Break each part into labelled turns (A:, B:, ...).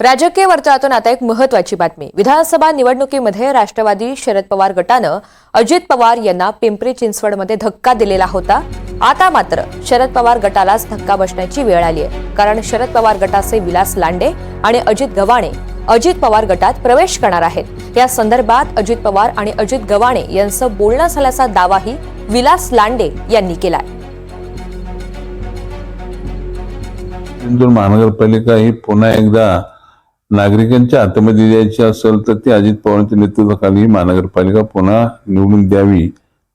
A: राजकीय वर्तुळातून आता एक महत्वाची बातमी. विधानसभा निवडणुकीमध्ये राष्ट्रवादी शरद पवार गटानं अजित पवार यांना पिंपरी चिंचवडमध्ये धक्का दिलेला होता. आता मात्र शरद पवार गटालाच धक्का बसण्याची वेळ आली आहे. कारण शरद पवार गटाचे विलास लांडे आणि अजित गव्हाणे अजित पवार गटात प्रवेश करणार आहेत. या संदर्भात अजित पवार आणि अजित गव्हाणे यांचं बोलणं झाल्याचा दावाही विलास लांडे यांनी केला
B: इंदूर महानगरपालिका ही पुन्हा एकदा नागरिकांच्या हातामध्ये द्यायची असेल तर ती अजित पवारांच्या नेतृत्वाखाली ही महानगरपालिका पुन्हा निवडून द्यावी.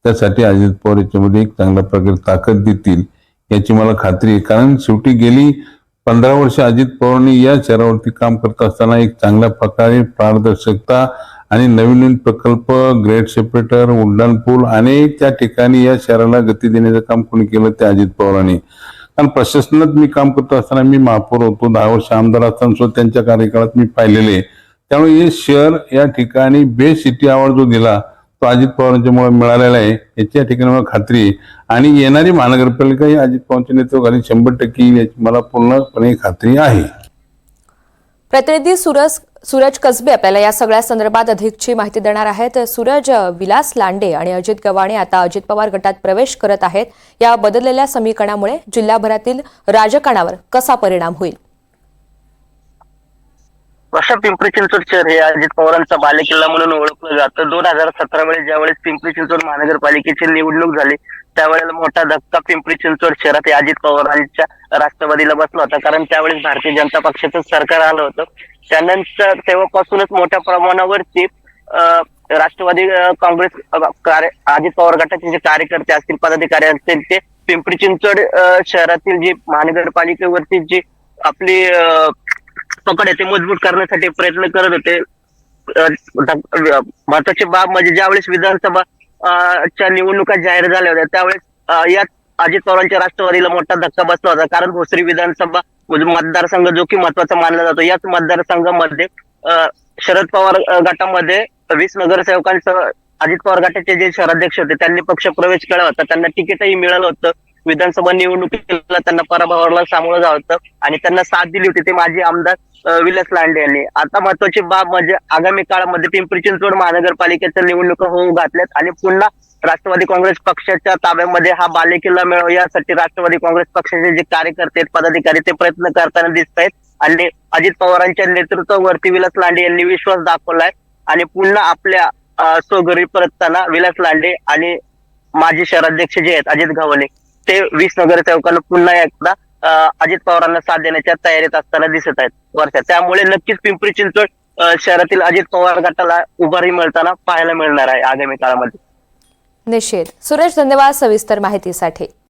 B: त्यासाठी अजित पवार याच्यामध्ये एक चांगल्या प्रकारे ताकद देतील याची मला खात्री आहे. कारण शेवटी गेली पंधरा वर्ष अजित पवारांनी या शहरावरती काम करत असताना एक चांगल्या प्रकारे पारदर्शकता आणि नवीन नवीन प्रकल्प ग्रेट सेपरेटर उड्डाण पूल अनेक त्या ठिकाणी या शहराला गती देण्याचं काम कोणी केलं? ते अजित पवारांनी. कारण प्रशासनात मी काम करत असताना मी महापौर होतो दहा वर्ष आमदार असताना सुद्धा त्यांच्या कार्यकाळात मी पाहिलेले. त्यामुळे हे शहर या ठिकाणी बेस्ट सिटी अवॉर्ड जो दिला तो अजित पवारांच्यामुळे मिळालेला आहे. याची या ठिकाणी मला खात्री आहे. आणि येणारी महानगरपालिका ही अजित पवारांच्या नेतृत्वाखाली शंभर टक्के येईल याची मला पूर्णपणे खात्री आहे.
A: प्रतिनिधी सूरज सूरज कसबे आपल्याला या सगळ्या संदर्भात अधिकची माहिती देणार आहेत. सूरज विलास लांडे आणि अजित गव्हाणे आता अजित पवार गटात प्रवेश करत आहेत. या बदललेल्या समीकरणामुळे जिल्हाभरातील राजकारणावर कसा परिणाम होईल?
C: वर्षा पिंपरी चिंचवड शहर हे अजित पवारांचा बालेकिल्ला म्हणून ओळखलं जातं. दोन हजार सतरा मध्ये ज्यावेळेस पिंपरी चिंचवड महानगरपालिकेची निवडणूक झाली त्यावेळेला मोठा धक्का पिंपरी चिंचवड शहरात हे अजित पवारांच्या राष्ट्रवादीला बसला होता. कारण त्यावेळेस भारतीय जनता पक्षाचं सरकार आलं होतं. त्यानंतर तेव्हापासूनच मोठ्या प्रमाणावरती राष्ट्रवादी काँग्रेस कार्य अजित पवार गटाचे जे कार्यकर्ते असतील पदाधिकारी असतील ते पिंपरी चिंचवड शहरातील जी महानगरपालिकेवरती जी आपली पकड आहे ते मजबूत करण्यासाठी प्रयत्न करत होते. महत्वाची बाब म्हणजे ज्यावेळेस विधानसभा च्या निवडणुका जाहीर झाल्या होत्या त्यावेळेस यात अजित पवारांच्या राष्ट्रवादीला मोठा धक्का बसला होता. कारण भोसरी विधानसभा म्हणजे मतदारसंघ जो की महत्त्वाचा मानला जातो. याच मतदारसंघामध्ये शरद पवार गटामध्ये वीस नगरसेवकांसह अजित पवार गटाचे जे शहराध्यक्ष होते त्यांनी पक्ष प्रवेश केला होता. त्यांना तिकीटही मिळालं होतं. विधानसभा निवडणुकीला त्यांना पराभवाला सामोरं जावं होतं आणि त्यांना साथ दिली होती ते माजी आमदार विलास लांडे यांनी. आता महत्वाची बाब म्हणजे आगामी काळामध्ये पिंपरी चिंचवड महानगरपालिकेच्या निवडणुका होऊ घातल्यात आणि पुन्हा राष्ट्रवादी काँग्रेस पक्षाच्या ताब्यामध्ये हा बालेकिल्ला मिळव यासाठी राष्ट्रवादी काँग्रेस पक्षाचे जे कार्यकर्ते आहेत, पदाधिकारी ते प्रयत्न करताना दिसत आहेत. आणि अजित पवारांच्या नेतृत्वावरती विलास लांडे यांनी विश्वास दाखवलाय. आणि पुन्हा आपल्या अं, स्वघरी परतताना विलास लांडे आणि माजी शहराध्यक्ष जे आहेत अजित गव्हाणे ते विसनगर चौकाला पुन्हा एकदा अजित पवारांना साथ देण्याच्या तयारीत असताना दिसत आहेत वर्षात त्यामुळे नक्कीच पिंपरी चिंचवड शहरातील अजित पवार गटाला उभारी मिळताना पाहायला मिळणार आहे आगामी काळामध्ये.
A: निश्चित. सुरेश धन्यवाद सविस्तर माहितीसाठी.